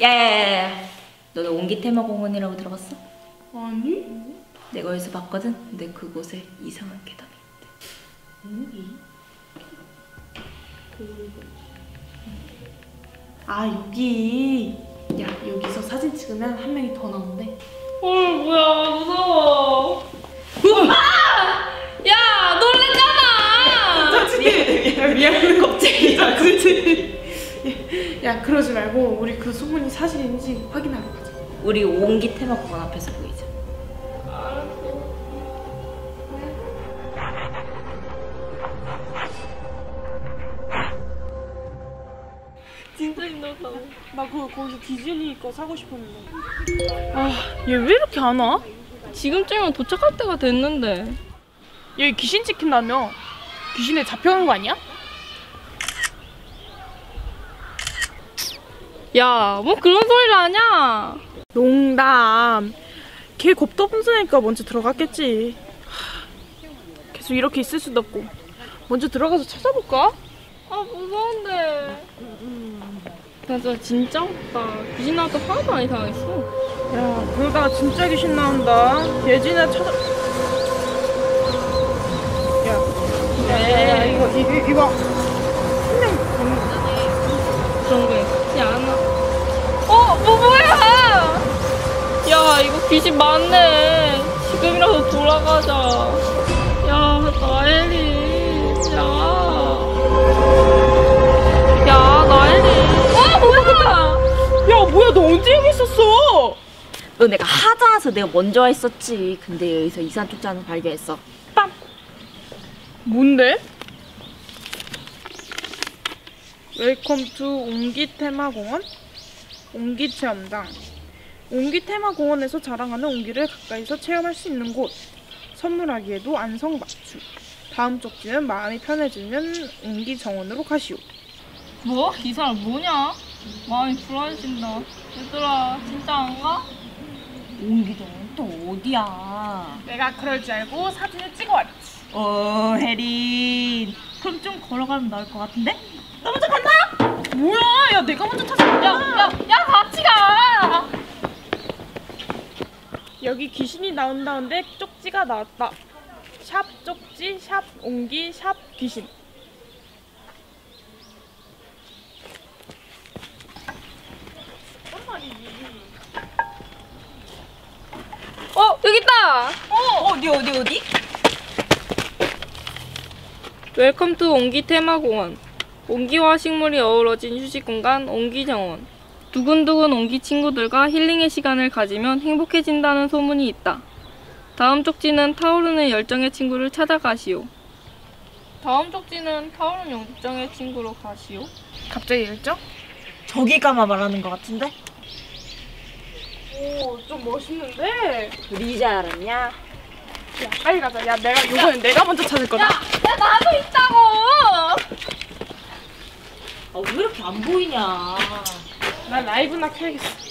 야야야야 너는 옹기 테마 공원이라고 들어봤어? 아니? 내가 여기서 봤거든 근데 그곳에 이상한 계단이 아 여기 야 여기서 사진 찍으면 한 명이 더 나온대 헐 뭐야 무서워. 아! 야 그러지 말고 우리 그 소문이 사실인지 확인하러 가자 우리 옹기 테마공원 앞에서 보이자 진짜 힘들다. 나 그거 거기서 디즈니 거 사고 싶었는데 아얘 왜 이렇게 안 와? 지금쯤이면 도착할 때가 됐는데. 여기 귀신 찍힌다며 귀신에 잡혀간 거 아니야? 야, 뭐 그런 소리를 하냐? 농담 걔 겁도 분수니까 먼저 들어갔겠지 하, 계속 이렇게 있을 수도 없고 먼저 들어가서 찾아볼까? 아 무서운데. 맞아 진짜 없다. 귀신 나와도 하나도 안 이상했어. 야 그러다가 진짜 귀신 나온다 예진아 찾아 야 야 야 야 이거 이거 이거 귀신 많네. 지금이라도 돌아가자. 야, 나엘리. 야. 야, 나엘리. 어, 뭐야? 야 뭐야 너 언제 여기 있었어? 너 내가 하자 해서 내가 먼저 했었지 근데 여기서 쪽지 하나 발견했어 빰! 뭔데? 웰컴 투 옹기 테마공원 옹기 체험장 옹기 테마공원에서 자랑하는 옹기를 가까이서 체험할 수 있는 곳 선물하기에도 안성맞춤 다음 쪽지는 마음이 편해지면 옹기 정원으로 가시오 뭐? 이 사람 뭐냐? 마음이 불안해진다. 얘들아, 진짜 안 가? 옹기 정원 또 어디야 내가 그럴 줄 알고 사진을 찍어왔지 어 혜린 그럼 좀 걸어가면 나을 것 같은데? 뭐야 야 내가 먼저 찾아볼게 야, 야, 야, 같이 가! 여기 귀신이 나온다는데 쪽지가 나왔다. 샵 쪽지, 샵 옹기, 샵 귀신. 어, 여기 있다! 어 어디 어디 어디? 웰컴 투 옹기 테마공원. 옹기와 식물이 어우러진 휴식 공간 옹기정원. 두근두근 옹기 친구들과 힐링의 시간을 가지면 행복해진다는 소문이 있다. 다음 쪽지는 타오르는 열정의 친구를 찾아가시오. 다음 쪽지는 타오르는 열정의 친구로 가시오. 갑자기 열정? 저기가마 말하는 것 같은데? 오, 좀 멋있는데? 우리 잘 알았냐? 야, 빨리 가자. 야, 내가 이거는 내가 먼저 찾을 거다. 야, 나도 있다고! 아 왜 이렇게 안 보이냐 나 라이브나 켜야겠어.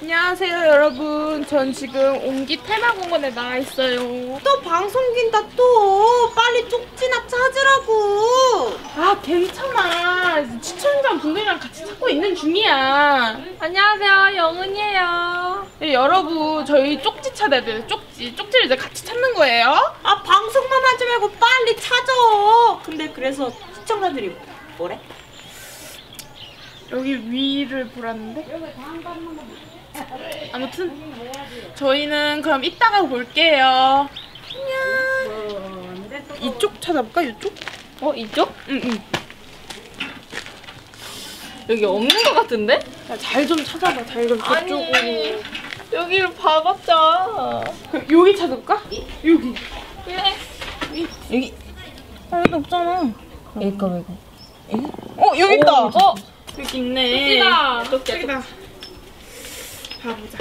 안녕하세요, 여러분. 전 지금 옹기 테마공원에 나와 있어요. 또 방송 낀다 또 빨리 쪽지나 찾으라고 아, 괜찮아. 시청자 분들이랑 같이 찾고 있는 중이야. 안녕하세요, 영은이에요. 네, 여러분 저희 쪽지 찾아야 돼요 쪽지 쪽지를 이제 같이 찾는 거예요 아 방송만 하지 말고 빨리 찾아 근데 그래서 시청자들이 뭐래? 여기 위를 보라는데? 아무튼 저희는 그럼 이따가 볼게요. 안녕. 이쪽 찾아볼까 이쪽? 어, 이쪽? 응응. 여기 없는 것 같은데? 잘 좀 찾아봐 잘좀 그쪽으로. 아니, 여기를 봐봤자. 그럼 여기 찾아볼까? 여기. 그래. 여기. 아 여기 없잖아. 여기가 왜고 어 여기 있다. 어, 여기 있네. 쪽지야, 여기다. 봐보자.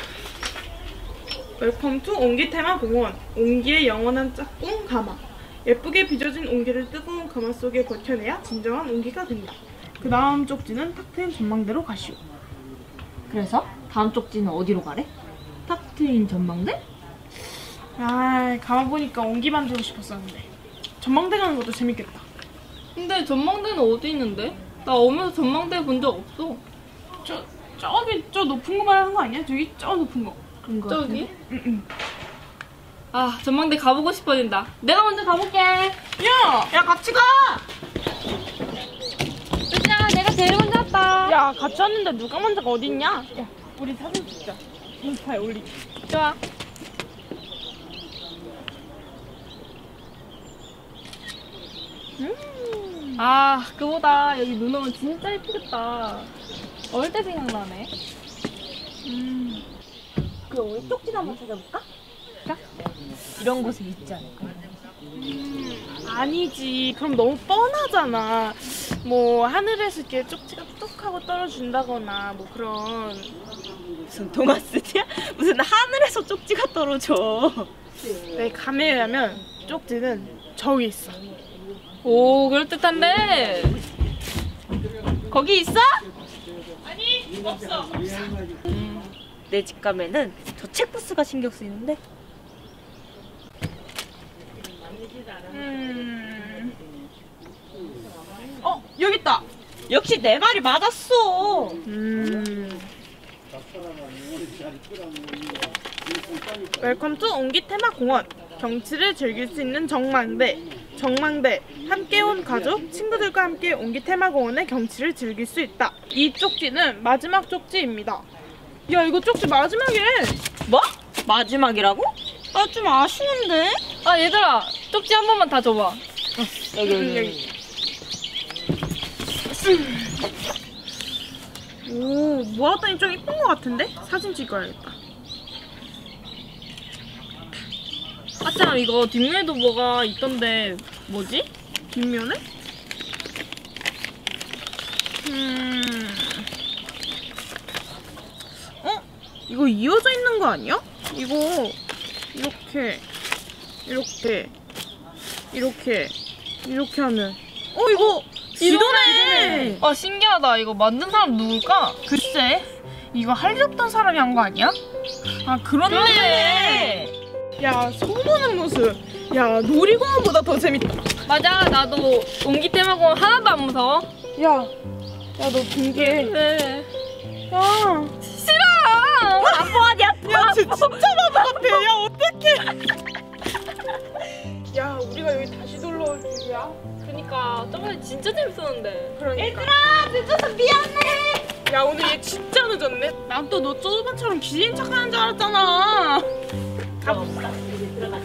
웰컴 투 옹기테마 공원. 옹기의 영원한 짝꿍 가마. 예쁘게 빚어진 옹기를 뜨거운 가마 속에 버텨내야 진정한 옹기가 된다. 그 다음 쪽지는 탁 트인 전망대로 가시오. 그래서 다음 쪽지는 어디로 가래? 탁 트인 전망대? 아 가만 보니까 옹기 만들고 싶었었는데. 전망대 가는 것도 재밌겠다. 근데 전망대는 어디 있는데? 나 오면서 전망대 본 적 없어. 저 저기 저 높은 거 말하는 거 아니야? 저기 저 높은 거. 저기? 아, 전망대 가보고 싶어진다. 내가 먼저 가볼게. 야! 야 같이 가. 야, 내가 제일 먼저 왔다. 야 같이 왔는데 누가 먼저가 어딨냐? 야 우리 사진 찍자. 인스타에 올리기. 좋아. 아, 그보다 여기 눈 오면 진짜 예쁘겠다. 어릴 때 생각나네. 그 우리 쪽지도 한번 찾아볼까? 이런 곳에 있지 않을까? 아니지. 그럼 너무 뻔하잖아. 뭐 하늘에서 이렇게 쪽지가 뚝 하고 떨어진다거나 뭐 그런. 무슨 동화쓰지야? 무슨 하늘에서 쪽지가 떨어져. 내 감에 의하면 쪽지는 저기 있어. 오, 그럴듯한데. 거기 있어? 아니 없어. 내 집 가면은 저 책부스가 신경 쓰이는데. 음. 어 여기 있다. 역시 내 말이 맞았어. 음. 웰컴 투 옹기 테마 공원. 경치를 즐길 수 있는 정망대. 정망대. 함께 온 가족, 친구들과 함께 옹기 테마 공원의 경치를 즐길 수 있다. 이 쪽지는 마지막 쪽지입니다. 야, 이거 쪽지 마지막이래. 뭐? 마지막이라고? 아 좀 아쉬운데. 아, 얘들아. 쪽지 한 번만 다 줘봐. 여기 음, 여기. 오, 모았더니 좀 이쁜 것 같은데? 사진 찍어야겠다. 참, 이거 뒷면에도 뭐가 있던데, 뭐지? 뒷면에? 음. 어? 이거 이어져 있는 거 아니야? 이거 이렇게 이렇게 이렇게 이렇게 하면 어 이거 지도네. 아, 신기하다. 이거 만든 사람 누굴까? 글쎄 이거 할일 없던 사람이 한 거 아니야? 아 그렇네. 야 소보는 모습. 야 놀이공원보다 더 재밌다. 맞아, 나도 옹기 테마공원 하나도 안 무서워. 야, 야너 빙계. 왜? 야. 싫어! 바보 아니야. 야, 진짜 바보 같아. 야, 어떡해. 야, 우리가 여기 다시 놀러 올 줄이야. 그니까, 저번에 진짜 재밌었는데. 그러니까. 얘들아 늦어서 미안해. 야, 오늘 얘 진짜 늦었네. 난 또 너 저번처럼 기인 척하는 줄 알았잖아. 가봅시다. 들어가. 야,